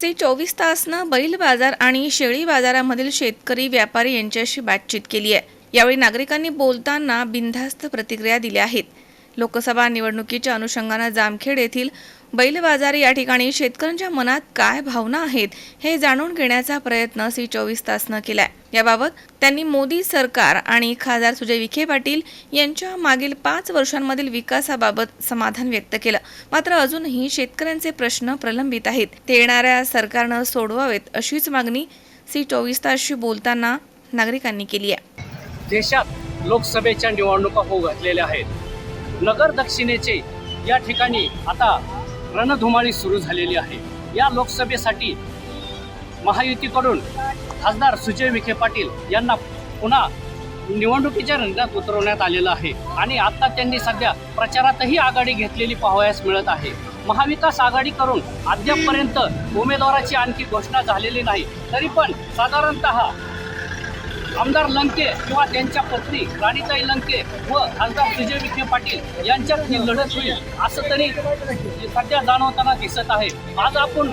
चे चोवीस तासनं बैल बाजार आणि शेळी बाजारामधील शेतकरी व्यापारी यांच्याशी बातचीत केली आहे. यावेळी नागरिकांनी बोलताना बिनधास्त प्रतिक्रिया दिल्या आहेत. लोकसभा निवडणुकीच्या अनुषंगानं जामखेड येथील बैल बाजार या ठिकाणी शेतकऱ्यांच्या मनात काय भावना आहेत हे जाणून घेण्याचा प्रयत्न सी चोवीस तासनं केलाय. याबाबत त्यांनी मोदी सरकार आणि खासदार सुजय विखे पाटील यांच्या मागील पाच वर्षांमधील विकासाबाबत समाधान व्यक्त केलं. मात्र अजूनही शेतकऱ्यांचे प्रश्न प्रलंबित आहेत. ते येणाऱ्या सरकारनं सोडवावेत अशीच मागणी सी चोवीस तासशी बोलताना नागरिकांनी केली आहे. देशात लोकसभेच्या निवडणुका होऊ घातलेल्या आहेत. नगर दक्षिणेचे या ठिकाणी आता रणधुमाळी सुरू झालेली आहे. या लोकसभेसाठी महायुतीकडून खासदार सुजय विखे पाटील यांना पुन्हा निवडणुकीच्या रंगात उतरवण्यात आलेलं आहे आणि आता त्यांनी सध्या प्रचारातही आघाडी घेतलेली पाहावयास मिळत आहे. महाविकास आघाडी करून अद्यापपर्यंत उमेदवाराची आणखी घोषणा झालेली नाही तरी पण साधारणतः आमदार लंके किंवा त्यांच्या पत्नी राणीताई लंके व खासदार सुजय विखे पाटील यांच्यात ही लढत होईल असं तरी सध्या जाणवताना दिसत आहे. आज आपण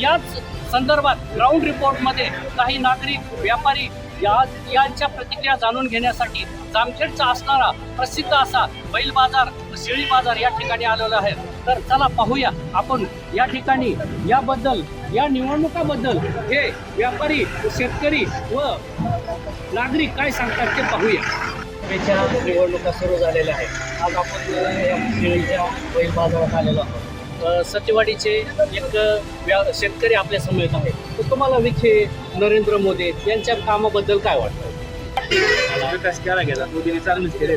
याच संदर्भात ग्राउंड रिपोर्टमध्ये काही नागरिक व्यापारी या यांच्या प्रतिक्रिया जाणून घेण्यासाठी जामखेडचा असणारा प्रसिद्ध असा बैल बाजार शेळी बाजार या ठिकाणी आलेला आहे. तर चला पाहूया आपण या ठिकाणी याबद्दल या निवडणुकाबद्दल हे व्यापारी शेतकरी व नागरिक काय सांगतात ते पाहूया. निवडणुका सुरू झालेल्या आहेत. आज आपण अ, या शेळीच्या बैल बाजारात आलेलो आहोत. सत्यवाडीचे एक व्या शेतकरी आपल्यासमोर आहेत. तर तुम्हाला विखे नरेंद्र मोदी यांच्या कामाबद्दल काय वाटतं? विकास केला गेला. मोदीने चांगलंच केले.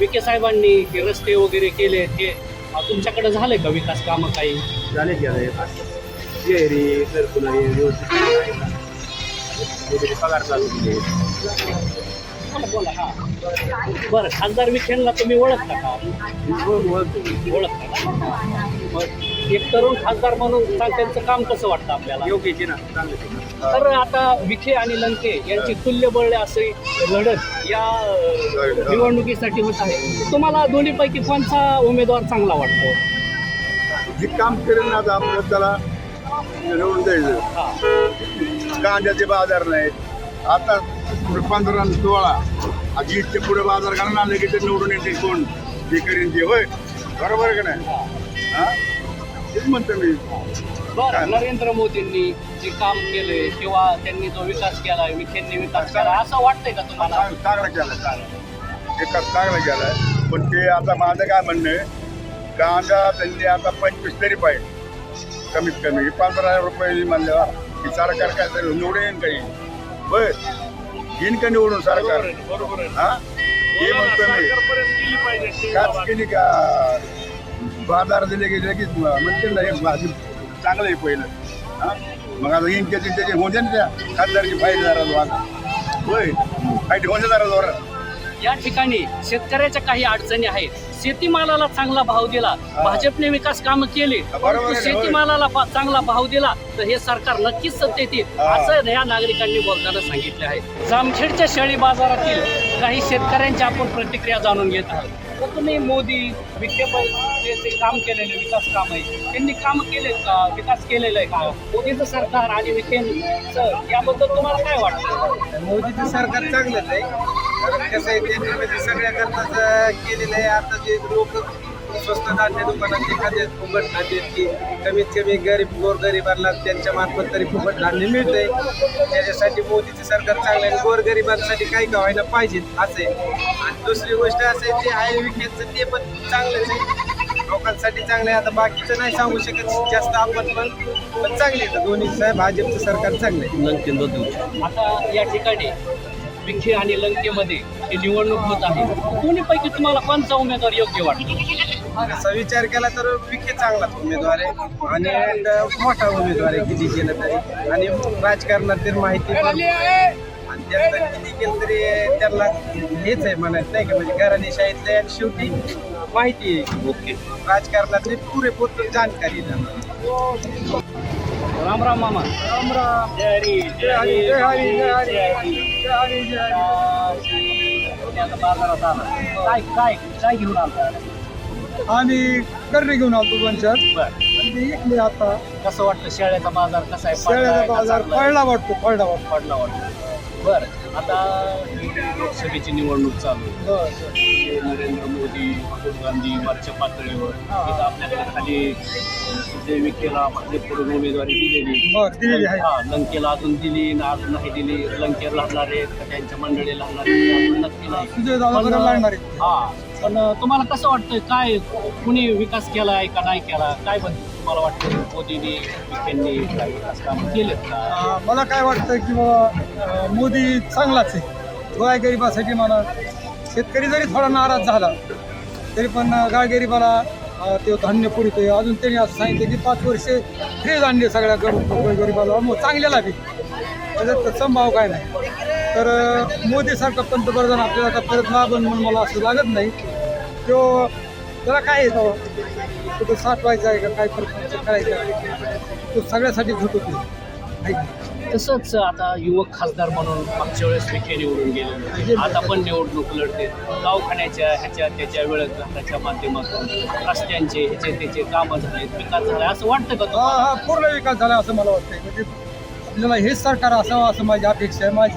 विखे साहेबांनी हे रस्ते वगैरे केले अ, तुमच्याकडे झाले का विकास कामं काही? झाले गेले विहिरी पगार चालू केले. बरं खासदार विखेंना तुम्ही ओळखता का? ओळखता ना मग एक तरुण खासदार म्हणून त्यांचं काम कसं वाटतं आपल्याला? योग्यचे ना. तर आता विखे आणि लंके यांची तुल्यबळ अशी लढत या निवडणुकीसाठी होत आहे. तुम्हाला दोन्हीपैकी कोणता उमेदवार चांगला वाटतो? जे काम करेल ना आता आपण त्याला निवडून द्यायचं. कांद्याचे बाजार नाहीत. आता सोळा. आधी इथचे पुढे बाजार की ते निवडून येते कोण? जे करीन ते होय. बरोबर का नाही? हा? तेच म्हणतो मी. बरं नरेंद्र मोदींनी जे काम केलंय किंवा त्यांनी जो विकास केलाय विखेंनी विकास केला असं वाटतंय का तुम्हाला? चांग- चांगलं केलं चांगलं. एकाच चांगलं केलं पण ते आता माझं काय म्हणणं आहे? कांदा त्यांनी आता पंचवीस तरी पाहिजे. कमीत कमी. हे पंधरा रुपये म्हणल्यावर की सरकार काय तरी निवडून काही. बर येईन का निवडून सरकार? बरोबर आहे हा? हे म्हणतो मी. काच केली का बाजार दिले की लगेच म्हणते ना हे भाजी चांगलं आहे पहिलं. हा? मग आता येईन त्याचे त्याचे होते ना त्या खासदारची फाईट जरा जोरात. होय. फाईट होते जरा जोरात. या ठिकाणी शेतकऱ्याच्या काही अडचणी आहेत. शेतीमालाला चांगला भाव दिला. भाजपने विकास कामं केली. परंतु. शेतीमालाला चांगला भाव दिला तर हे सरकार नक्कीच सत्तेत येईल. असं या नागरिकांनी बोलताना सांगितले आहे. जामखेडच्या शेळी बाजारातील काही शेतकऱ्यांची आपण प्रतिक्रिया जाणून घेत आहोत. तर तुम्ही मोदी जे जे काम केलेले विकास काम आहे त्यांनी काम केले का? विकास केलेला आहे का? मोदीचं सरकार आणि विखेंचं याबद्दल तुम्हाला काय वाटतं? मोदीचं सरकार चांगलंच आहे. कारण कसं आहे त्यांनी म्हणजे सगळ्या करताच केलेलं आहे. आता जे लोक स्वस्त धान्य दुकानात एखाद्या फुकट धान्य की कमीत कमी गरीब गोरगरिबांना त्यांच्या मार्फत तरी फुकट धान्य मिळतंय. त्याच्यासाठी मोदीचं सरकार चांगलं आहे. गोरगरिबांसाठी काही का व्हायला पाहिजे असं आहे. आणि दुसरी गोष्ट असं आहे ते आहे विकेटचं ते पण चांगलंच आहे. लोकांसाठी चांगलं आहे. आता बाकीचं नाही सांगू शकत जास्त आपण पण पण चांगले आहेत दोन्ही साहेब भाजपचं सरकार चांगलं आहे. आता या ठिकाणी विखे आणि लंकेमध्ये ही निवडणूक होत आहे. दोन्हीपैकी तुम्हाला कोणता उमेदवार योग्य वाटतो? असा विचार केला तर विखे चांगलाच उमेदवार आहे. आणि मोठा उमेदवार आहे किती केलं तरी. आणि राजकारणातील माहिती पण आणि त्यांना किती केलं तरी त्यांना हेच आहे म्हणायचं नाही का? म्हणजे घराणेशाहीतलं आणि शेवटी माहिती आहे. ओके. राजकारणातली पुरेपूर जाणकारी राम राम मामा. राम राम. जय हरी जय हरी जय हरी जय हरी जय हरी जय हरी. आता बाजारात आला. काय काय काय घेऊन आला? आम्ही करणे घेऊन दोन चार बर. आणि ती इकली आता कसं वाटतं शेळ्याचा बाजार कसा आहे? शेळ्याचा बाजार चांगला आहे? पडला वाटतो पडला वाटतो. पडला वाटतं. बरं. आता लोकसभेची निवडणूक चालू आहे. बरं. ते नरेंद्र मोदी राहुल गांधी वरच्या पातळीवर हा. इथं आपल्याकडे खाली सुजय विखेला भाजपकडून उमेदवारी दिलेली आहे. हा लंकेला अजून दिली ना अजून नाही दिली लंकेला लागणार आहेत त्यांच्या मंडळीला लागणार आहेत अजून नक्की नाही आहे. हा पण तुम्हाला कसं वाटतं काय कुणी विकास केला आहे का नाही केला? काय बद्दल तुम्हाला वाटतं मोदींनी त्यांनी काय विकास काम केलेत का? अं, मला काय वाटतं की बाबा अं, मोदी चांगलाच आहे. गोरगरिबासाठी मला शेतकरी जरी थोडा नाराज झाला तरी पण अं, गायगरिबाला ते धान्य पुरतोय अजून त्यांनी असं सांगितलं की पाच वर्षे फ्री धान्य सगळ्या गोरगरिबाला मग चांगल्याला बी. त्याच्यात संभाव काय नाही. तर अं, मोदीसारखा पंतप्रधान आपल्याला आता परत लाभन म्हणून मला असं लागत नाही. तो त्याला काय आहे तो? कुठं साठवायचं आहे का? काय करायचं आहे? तो सगळ्यासाठी झुटत नाही? तसंच आता युवक खासदार म्हणून मागच्या वेळेस विखे निवडून गेले आता पण निवडणूक लढते. दवाखान्याच्या ह्याच्या त्याच्या वेळेत घाटाच्या माध्यमातून रस्त्यांचे ह्याचे त्याचे कामं झाले विकास झाला. असं वाटतं का हा हा पूर्ण विकास झाला असं मला वाटतंय. म्हणजे आपल्याला हेच सरकार असावं असं माझी अपेक्षा आहे. माझी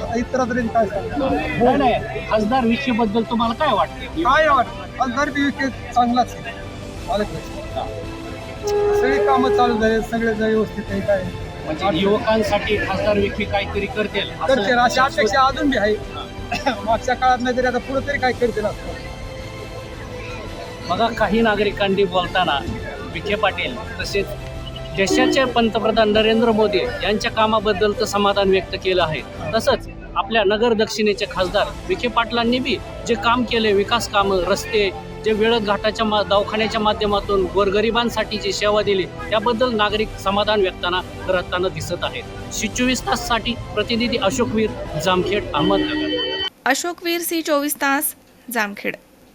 आता इतरातरी काय सांगणार? नाही नाही. खासदार विखे बद्दल तुम्हाला काय वाटतं? काय वाटतं? खासदार बी विकेट चांगलाच आहे. मला काय. सगळी कामं चालू झाले सगळे जण व्यवस्थित आहे काय म्हणजे युवकांसाठी खासदार विखे काहीतरी करतील असं करते अशी अपेक्षा अजून बी आहे. मागच्या काळात नाही तरी आता पुढे तरी काय करते ना बघा काही नागरिकांनी बोलताना विखे पाटील तसेच देशाचे पंतप्रधान नरेंद्र मोदी यांच्या कामाबद्दल तर समाधान व्यक्त केलं आहे. तसंच आपल्या नगर दक्षिणेचे खासदार विखे पाटलांनी बी जे काम केले विकास कामं रस्ते जे वेळत घाटाच्या मा दवाखान्याच्या माध्यमातून गोरगरिबांसाठी जी सेवा दिली त्याबद्दल नागरिक समाधान व्यक्ताना करताना दिसत आहेत. शी चोवीस ताससाठी प्रतिनिधी अशोकवीर जामखेड अहमदनगर. अशोकवीर सी चोवीस तास Jamkhed.